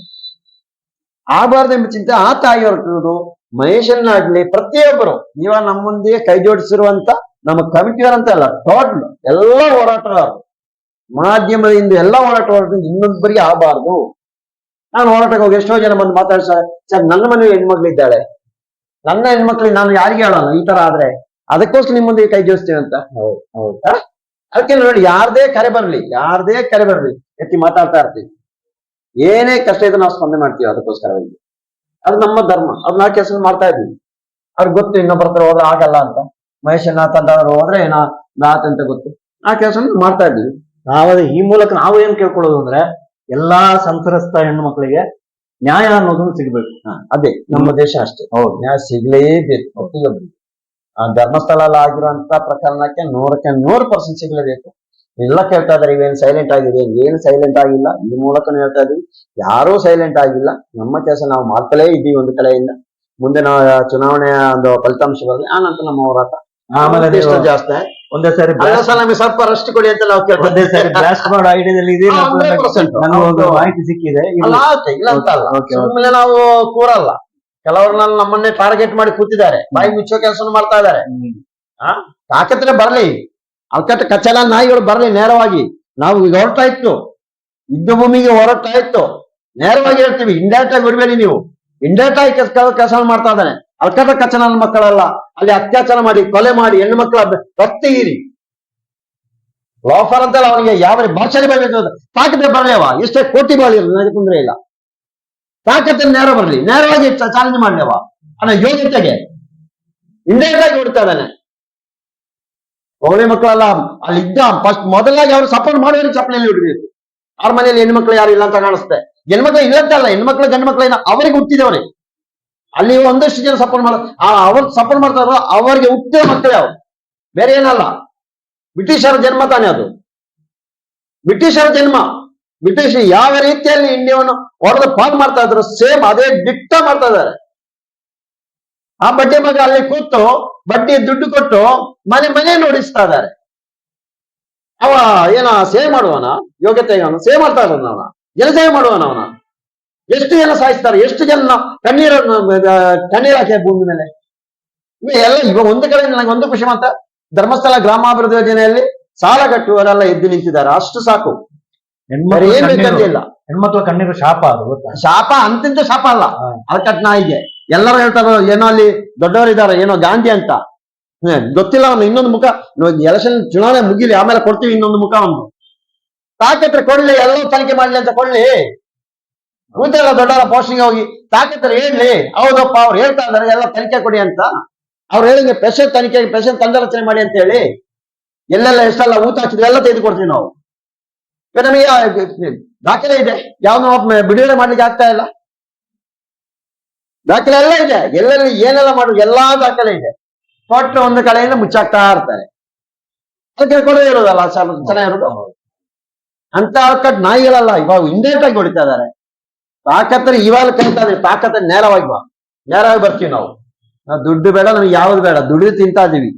B: ಆಗಬಾರ್ದು ಎಂಬ ಚಿಂತೆ ಆ ತಾಯಿ ಹೊರಟಿರೋದು ಮಹೇಶನ್ನಾಗ್ಲಿ ಪ್ರತಿಯೊಬ್ಬರು, ನೀವ ನಮ್ಮ ಮುಂದೆ ಕೈ ಜೋಡಿಸಿರುವಂತ ನಮ್ಮ ಕಮಿಟಿಯವರಂತ ಅಲ್ಲ ಟೋಟಲ್ ಎಲ್ಲ ಹೋರಾಟಗಾರರು ಮಾಧ್ಯಮದಿಂದ ಎಲ್ಲ ಹೋರಾಟಗಾರರಿಂದ ಇನ್ನೊಬ್ಬರಿಗೆ ಆಗಬಾರ್ದು. ನಾನು ಹೋರಾಟಕ್ಕೆ ಹೋಗಿ ಎಷ್ಟೋ ಜನ ಬಂದು ಮಾತಾಡ್ತಾರೆ ಸರ್ ನನ್ನ ಮನೆಗೆ ಹೆಣ್ಮಕ್ಳಿದ್ದಾಳೆ ನನ್ನ ಹೆಣ್ಮಕ್ಳಿಗೆ ನಾನು ಯಾರಿಗೆ ಹೇಳೋಣ ಈ ತರ ಆದ್ರೆ? ಅದಕ್ಕೋಸ್ಕರ ನಿಮ್ಮ ಮುಂದೆ ಕೈ ಜೋಡಿಸ್ತೀವಿ ಅಂತ? ಅದಕ್ಕೆ ನೋಡಿ ಯಾರದೇ ಕರೆ ಬರಲಿ ಯಾರದೇ ಕರೆ ಬರಲಿ ಎತ್ತಿ ಮಾತಾಡ್ತಾ ಇರ್ತೀವಿ. ಏನೇ ಕಷ್ಟ ಇದ್ರೆ ನಾವು ಸ್ಪಂದನೆ ಮಾಡ್ತೀವಿ ಅದಕ್ಕೋಸ್ಕರ ಅದು ನಮ್ಮ ಧರ್ಮ ಅದು ನಾವು ಕೆಲಸ ಮಾಡ್ತಾ ಇದ್ವಿ ಅವ್ರಿಗೆ ಗೊತ್ತು ಇನ್ನೊಬ್ಬರ ಹತ್ರ ಹೋದ್ರೆ ಆಗಲ್ಲ ಅಂತ. ಮಹೇಶನ ತಂದವರು ಹೋದ್ರೆ ನಾ ನಾಥ್ ಅಂತ ಗೊತ್ತು. ಆ ಕೆಲಸ ಮಾಡ್ತಾ ಇದ್ವಿ
A: ನಾವದು ಈ ಮೂಲಕ ನಾವು ಏನ್ ಕೇಳ್ಕೊಳ್ಳೋದು ಅಂದ್ರೆ ಎಲ್ಲಾ ಸಂತ್ರಸ್ತ ಹೆಣ್ಣು ಮಕ್ಕಳಿಗೆ ನ್ಯಾಯ ಅನ್ನೋದನ್ನು ಸಿಗ್ಬೇಕು.
B: ಅದೇ ನಮ್ಮ ದೇಶ ಅಷ್ಟೇ.
A: ಹೌದು.
B: ನ್ಯಾಯ ಸಿಗ್ಲೇಬೇಕು. ಪ್ರತಿಯೊಬ್ಬರಿಗೆ ಆ ಧರ್ಮಸ್ಥಳ ಆಗಿರುವಂತ ಪ್ರಕರಣಕ್ಕೆ ನೂರಕ್ಕೆ ನೂರು ಪರ್ಸೆಂಟ್ ಸಿಗ್ಲೇಬೇಕು. ಎಲ್ಲ ಕೇಳ್ತಾ ಇದಾರೆ ಇವೇನು ಸೈಲೆಂಟ್ ಆಗಿದೆ ಏನು ಸೈಲೆಂಟ್ ಆಗಿಲ್ಲ. ಈ ಮೂಲಕನೂ ಹೇಳ್ತಾ ಇದೀವಿ ಯಾರೂ ಸೈಲೆಂಟ್ ಆಗಿಲ್ಲ. ನಮ್ಮ ಕೆಲಸ ನಾವು ಮಾಡ್ತಲೇ ಇದ್ದೀವಿ ಒಂದು ಕಡೆಯಿಂದ. ಮುಂದೆ ನಾವು ಚುನಾವಣೆಯ ಒಂದು ಫಲಿತಾಂಶ ಬರಲಿ ಆ ನಂತರ ನಮ್ಮ ಹೋರಾಟ.
A: ಆಮೇಲೆ ನೀವು
B: ಜಾಸ್ತಿ
A: ಒಂದೇ ಸಾರಿ
B: ಅಲ್ಲ ಸರ್ ನಮಗೆ ಸ್ವಲ್ಪ ರೆಸ್ಟ್ ಕೊಡಿ ಅಂತ ನಾವು ಕೇಳ್ತಾ
A: ಒಂದೇ ಸಾರಿ ಬ್ಲಾಸ್ಟ್ ಮಾಡೋ ಐಡಿಯಾದಲ್ಲಿ ಇದೆ
B: ಹಾ, 100%.
A: ನನಗೆ ಮಾಹಿತಿ ಸಿಕ್ಕಿದೆ.
B: ಆಗುತ್ತೆ, ಇಲ್ಲ ಅಂತ ಅಲ್ಲ. ಸುಮ್ಮನೆ ನಾವು ಕೂರಲ್ಲ. ಕೆಲವರು ನಮ್ಮನ್ನೇ ಟಾರ್ಗೆಟ್ ಮಾಡಿ ಕೂತಿದ್ದಾರೆ. ಬಾಯಿ ಮುಚ್ಚೋ ಕೆಲಸ ಮಾಡ್ತಾ ಇದ್ದಾರೆ. ತಾಕತ್ತಿನ ಬರ್ಲಿ. ಅಲ್ಕಟ್ಟ ಕಚ್ಚಲ ನಾಯಿಗಳು ಬರ್ಲಿ ನೇರವಾಗಿ. ನಾವು ಈಗ ಹೊರಟ ಇತ್ತು. ಯುದ್ಧ ಭೂಮಿಗೆ ಹೊರಟ ಇತ್ತು. ನೇರವಾಗಿ ಹೇಳ್ತೀವಿ ಇಂಡೈರೆಕ್ಟ್ ಆಗಿ ಬಿಡಬೇಡಿ ನೀವು. ಇಂಡೈರೆಕ್ಟ್ ಆಗಿ ಕೆಲಸ ಮಾಡ್ತಾ ಇದ್ದಾನೆ. ಅಲ್ಕಟ್ಟ ಕಚ್ಚನ ಮಕ್ಕಳಲ್ಲ. ಅಲ್ಲಿ ಅತ್ಯಾಚಾರ ಮಾಡಿ, ಕೊಲೆ ಮಾಡಿ ಹೆಣ್ಣು ಮಕ್ಕಳ ರಕ್ತ ಹೀರಿ ಅಂತಲ್ಲ ಅವನಿಗೆ ಯಾವ ಭಾಷೆ ಬರಬೇಕು ತಾಕತ್ತೆ ಬರಲೇವ ಎಷ್ಟೇ ಕೋಟಿ ಬಾಳಿ ನನಗೆ ತೊಂದರೆ ಇಲ್ಲ. ತಾಕತ್ತೆ ನೇರ ಬರಲಿ. ನೇರವಾಗಿ ಚಾಲೆಂಜ್ ಮಾಡಲೇವ ಅವನ ಯೋಗ್ಯತೆಗೆ. ಆಗಿ ಹೊಡ್ತಾ ಇದ್ದಾನೆ. ಒಬ್ಬನೇ ಮಕ್ಕಳೆಲ್ಲ ಅಲ್ಲಿ ಇದ್ದ ಫಸ್ಟ್ ಮೊದಲಾಗಿ ಅವ್ರು ಸಪೋರ್ಟ್ ಮಾಡೋರು ಚಪ್ಪಲಿಯಲ್ಲಿ ಹೊಡಿಬೇಕು ಅವ್ರ ಮನೇಲಿ ಹೆಣ್ಮಕ್ಳು ಯಾರು ಇಲ್ಲ ಅಂತ ಕಾಣಿಸುತ್ತೆ ಹೆಣ್ಮಕ್ಳು ಇಲ್ಲ ಅಲ್ಲ ಹೆಣ್ಮಕ್ಳು ಗಂಡು ಮಕ್ಳು ಅವರಿಗೆ ಹುಟ್ಟಿದವ್ರೆ. ಅಲ್ಲಿ ಒಂದಷ್ಟು ಜನ ಸಪೋರ್ಟ್ ಮಾಡ ಅವ್ರು ಸಪೋರ್ಟ್ ಮಾಡ್ತಾರ ಅವರಿಗೆ ಹುಟ್ಟಿದ ಮಕ್ಕಳೇ ಅವ್ರು. ಬೇರೆ ಏನಲ್ಲ. ಬ್ರಿಟಿಷರ ಜನ್ಮ ತಾನೇ ಅದು. ಬ್ರಿಟಿಷರ ಜನ್ಮ. ಬ್ರಿಟಿಷ್ ಯಾವ ರೀತಿಯಲ್ಲಿ ಇಂಡಿಯಾವನ್ನು ಹೊಡೆದು ಪಾಲ್ ಮಾಡ್ತಾ ಇದ್ರು, ಸೇಮ್ ಅದೇ ದಿಟ್ಟ ಮಾಡ್ತಾ ಇದ್ದಾರೆ. ಆ ಬಡ್ಡಿ ಮಗ ಅಲ್ಲಿ ಕೂತು ಬಡ್ಡಿ ದುಡ್ಡು ಕೊಟ್ಟು ಮನೆ ಮನೆ ನೋಡಿಸ್ತಾ ಇದ್ದಾರೆ. ಅವ ಏನ ಸೇವ್ ಮಾಡುವನ? ಯೋಗ್ಯತೆ ಸೇವ್ ಮಾಡ್ತಾ ಇರೋದು ಅವನ. ಎಲ್ಲ ಮಾಡುವನ ಅವನ? ಎಷ್ಟು ಜನ ಸಾಯಿಸ್ತಾರೆ? ಎಷ್ಟು ಜನ ಕಣ್ಣೀರನ್ನು ಕಣ್ಣೀರ್ ಹಾಕಿ ಭೂಮಿ ಮೇಲೆ? ಎಲ್ಲ ಇವಾಗ ಒಂದು ಕಡೆ ನನಗೆ ಒಂದು ಖುಷಿ ಮಾತ್ರ. ಧರ್ಮಸ್ಥಳ ಗ್ರಾಮಾಭಿವೃದ್ಧಿ ಯೋಜನೆಯಲ್ಲಿ ಸಾಲ ಕಟ್ಟುವವರೆಲ್ಲ ಎದ್ದು ನಿಂತಿದ್ದಾರೆ. ಅಷ್ಟು ಸಾಕು. ಬೇಕಂತಿಲ್ಲ
A: ಹೆಣ್ಮಕ್ಳ ಕಣ್ಣೀರು ಶಾಪ ಅದು
B: ಶಾಪ ಅಂತಿಂತ ಶಾಪ ಅಲ್ಲ.
A: ಹಾ.
B: ಅಲ್ಕಟ್ ನಾಯಿಗೆ ಎಲ್ಲರೂ ಹೇಳ್ತಾರೋ ಏನೋ ಅಲ್ಲಿ ದೊಡ್ಡವರು ದೊಡ್ಡವರಿದ್ದಾರೆ ಏನೋ ಗಾಂಧಿ ಅಂತ. ಹ್ಮ್, ಗೊತ್ತಿಲ್ಲ ಅವನು ಇನ್ನೊಂದು ಮುಖ. ಎಲೆಕ್ಷನ್ ಚುನಾವಣೆ ಮುಗಿಲಿ ಆಮೇಲೆ ಕೊಡ್ತೀವಿ ಇನ್ನೊಂದು ಮುಖ ಅವನು. ತಾಕತ್ರ ಕೊಡ್ಲಿ ಎಲ್ಲರೂ ತನಿಖೆ ಮಾಡ್ಲಿ ಅಂತ ಕೊಡ್ಲಿ. ಕೂತೆಲ್ಲ ದೊಡ್ಡವರ ಪೋಸ್ಟಿಂಗ್ ಹೋಗಿ ತಾಕಿದ್ರೆ ಹೇಳಿ, ಹೌದಪ್ಪ, ಅವ್ರು ಹೇಳ್ತಾ ಇದಾರೆ ಎಲ್ಲ ತನಿಖೆ ಕೊಡಿ ಅಂತ. ಅವ್ರು ಹೇಳಿದ್ರೆ ಪೆಷನ್ ತನಿಖೆ ಪೆಷನ್ ತಂಡ ರಚನೆ ಮಾಡಿ ಅಂತ ಹೇಳಿ, ಎಲ್ಲೆಲ್ಲ ಎಷ್ಟೆಲ್ಲ ಊತ ಹಾಕಿದ್ರೆ ಎಲ್ಲ ತೆಗೆದುಕೊಡ್ತೀವಿ ನಾವು. ನಮಗೆ ದಾಖಲೆ ಇದೆ, ಯಾವ್ದು ಬಿಡುಗಡೆ ಮಾಡ್ಲಿಕ್ಕೆ ಆಗ್ತಾ ಇಲ್ಲ. ದಾಖಲೆ ಎಲ್ಲ ಇದೆ, ಎಲ್ಲೆಲ್ಲಿ ಏನೆಲ್ಲ ಮಾಡುದು ಎಲ್ಲಾ ದಾಖಲೆ ಇದೆ. ಕೊಟ್ಟು ಒಂದು ಕಡೆಯಿಂದ ಮುಚ್ಚಾಕ್ತಾ ಇರ್ತಾರೆ. ಅದಕ್ಕೆ ಕೊಡದೇ ಇರೋದಲ್ಲ ಇರೋದು ಅಂತ ನಾಯಿಗಳಲ್ಲ, ಇವಾಗ ಇಂಡೈರೆಕ್ಟ್ ಆಗಿ ಹೊಡಿತಾ ಇದಾರೆ ತಾಕತ್ತರಿ ಇವಾಗ ಕಲಿತಾ ಇದ್ರೆ ತಾಕತ್ತ ನೇರವಾಗಿ ಬಾ. ನೇರವಾಗಿ ಬರ್ತೀವಿ ನಾವು. ನಾವು ದುಡ್ಡು ಬೇಡ ನಮ್ಗೆ ಯಾವ್ದು ಬೇಡ. ದುಡಿದು ತಿಂತಾ ಇದೀವಿ.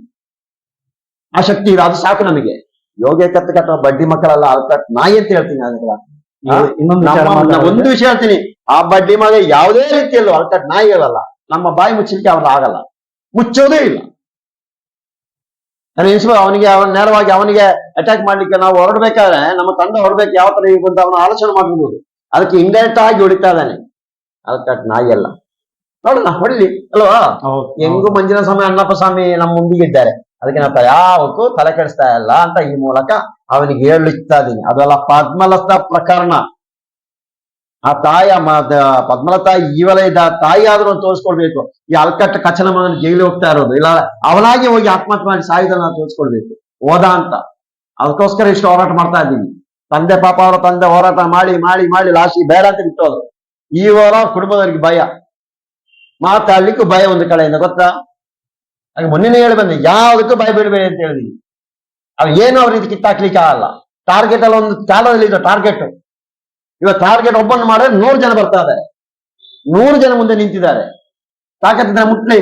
B: ಆ ಶಕ್ತಿ ಇದೆ ಅದು ಸಾಕು ನಮಗೆ. ಯೋಗ್ಯ ಕತ್ತ ಕಟ್ಟೋ ಬಡ್ಡಿ ಮಕ್ಕಳಲ್ಲ ಅಲ್ಕಟ್ ನಾಯಿ ಅಂತ ಹೇಳ್ತೀನಿ ಅದಕ್ಕೆ ಹಾ?
A: ಇನ್ನೊಂದು ವಿಚಾರ
B: ಒಂದು ವಿಷಯ ಹೇಳ್ತೀನಿ. ಆ ಬಡ್ಡಿ ಮಗ ಯಾವುದೇ ರೀತಿಯಲ್ಲೂ ಅಲ್ಕಟ್ ನಾಯಿಗಳಲ್ಲ ನಮ್ಮ ಬಾಯಿ ಮುಚ್ಚಲಿಕ್ಕೆ ಅವ್ರು ಆಗಲ್ಲ. ಮುಚ್ಚೋದೇ ಇಲ್ಲ. ನಾನು ಎನ್ಸ್ಬೋದು ಅವನಿಗೆ ಅವನ ನೇರವಾಗಿ ಅವನಿಗೆ ಅಟ್ಯಾಕ್ ಮಾಡ್ಲಿಕ್ಕೆ ನಾವು ಹೊರಡ್ಬೇಕಾದ್ರೆ ನಮ್ಮ ತಂಡ ಹೊರಡ್ಬೇಕು. ಯಾವ ತರ ಈಗ ಅಂತ ಅವನ ಆಲೋಚನೆ ಮಾಡ್ಬೋದು. ಅದಕ್ಕೆ ಇಂಡೈರೆಕ್ಟ್ ಆಗಿ ಹೊಡಿತಾ ಇದ್ದಾನೆ. ಅದಕ್ಕೆ ನಾಯಿ ಅಲ್ಲ. ನೋಡೋಣ ಹೊಡಿಲಿ ಅಲ್ವಾ. ಹೆಂಗು ಮಂಜಿನ ಸ್ವಾಮಿ ಅಣ್ಣಪ್ಪ ಸ್ವಾಮಿ ನಮ್ಮ ಮುಂದಿಗೆ ಇದ್ದಾರೆ. ಅದಕ್ಕೆ ನಾವು ಯಾವಕ್ಕೂ ತಲೆ ಕೆಡಿಸ್ತಾ ಇಲ್ಲ ಅಂತ ಈ ಮೂಲಕ ಅವನಿಗೆ ಹೇಳುತ್ತಾ ಇದ್ದೀನಿ. ಅದೆಲ್ಲ ಪದ್ಮಲತಾ ಪ್ರಕರಣ. ಆ ತಾಯಿ ಪದ್ಮಲತಾ ಈವಲ ಇದ್ದ ತಾಯಿ ಆದ್ರೂ ತೋರಿಸ್ಕೊಳ್ಬೇಕು. ಈ ಅಲ್ಕಟ್ಟ ಕಚನ ಮಗನ ಜೈಲಿ ಹೋಗ್ತಾ ಇರೋದು. ಇಲ್ಲ ಅವನಾಗಿ ಹೋಗಿ ಆತ್ಮಹತ್ಯೆ ಮಾಡಿ ಸಾಯುದನ್ನ ತೋರಿಸ್ಕೊಳ್ಬೇಕು. ಹೋದ ಅಂತ. ಅದಕ್ಕೋಸ್ಕರ ಇಷ್ಟು ಹೋರಾಟ ಮಾಡ್ತಾ ಇದ್ದೀನಿ. ತಂದೆ ಪಾಪ ಅವರ ತಂದೆ ಹೋರಾಟ ಮಾಡಿ ಮಾಡಿ ಮಾಡಿ ಲಾಸ್ಟಿಗೆ ಬೇಡ ಅಂತ ಬಿಟ್ಟೋದು. ಈ ವಾರ ಕುಟುಂಬದವರಿಗೆ ಭಯ. ಮಾತಾಡ್ಲಿಕ್ಕೂ ಭಯ ಒಂದು ಕಡೆಯಿಂದ, ಗೊತ್ತಾ? ಹಾಗೆ ಮೊನ್ನೆ ಹೇಳಿ ಬಂದೆ, ಯಾವುದಕ್ಕೂ ಭಯ ಬಿಡಬೇಡಿ ಅಂತ ಹೇಳಿದೀನಿ ಅವ್ರು ಏನು ಅವ್ರ ರೀತಿ ಕಿತ್ತಾಕ್ಲಿಕ್ಕೆ ಆಗಲ್ಲ. ಟಾರ್ಗೆಟ್ ಅಲ್ಲಿ ಒಂದು ಕಾಲದಲ್ಲಿ ಇದೆ ಟಾರ್ಗೆಟ್ ಇವಾಗ ಟಾರ್ಗೆಟ್ ಒಬ್ಬನ್ನು ಮಾಡಿದ್ರೆ ನೂರು ಜನ ಬರ್ತಾರೆ ನೂರು ಜನ ಮುಂದೆ ನಿಂತಿದ್ದಾರೆ. ತಾಕತ್ತಿನ ಮುಟ್ಲಿ.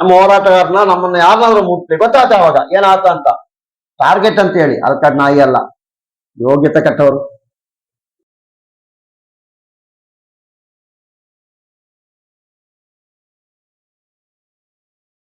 B: ನಮ್ಮ ಹೋರಾಟಗಾರನ ನಮ್ಮನ್ನ ಯಾರನ್ನಾದ್ರೂ ಮುಟ್ಲಿ. ಗೊತ್ತಾತ ಅವಾಗ? ಏನಾತ ಅಂತ? ಟಾರ್ಗೆಟ್ ಅಂತ ಹೇಳಿ ಅಲ್ಕಡ್ ನಾಯಿ ಅಲ್ಲ. ಯೋಗ್ಯತೆ ಕಟ್ಟವರು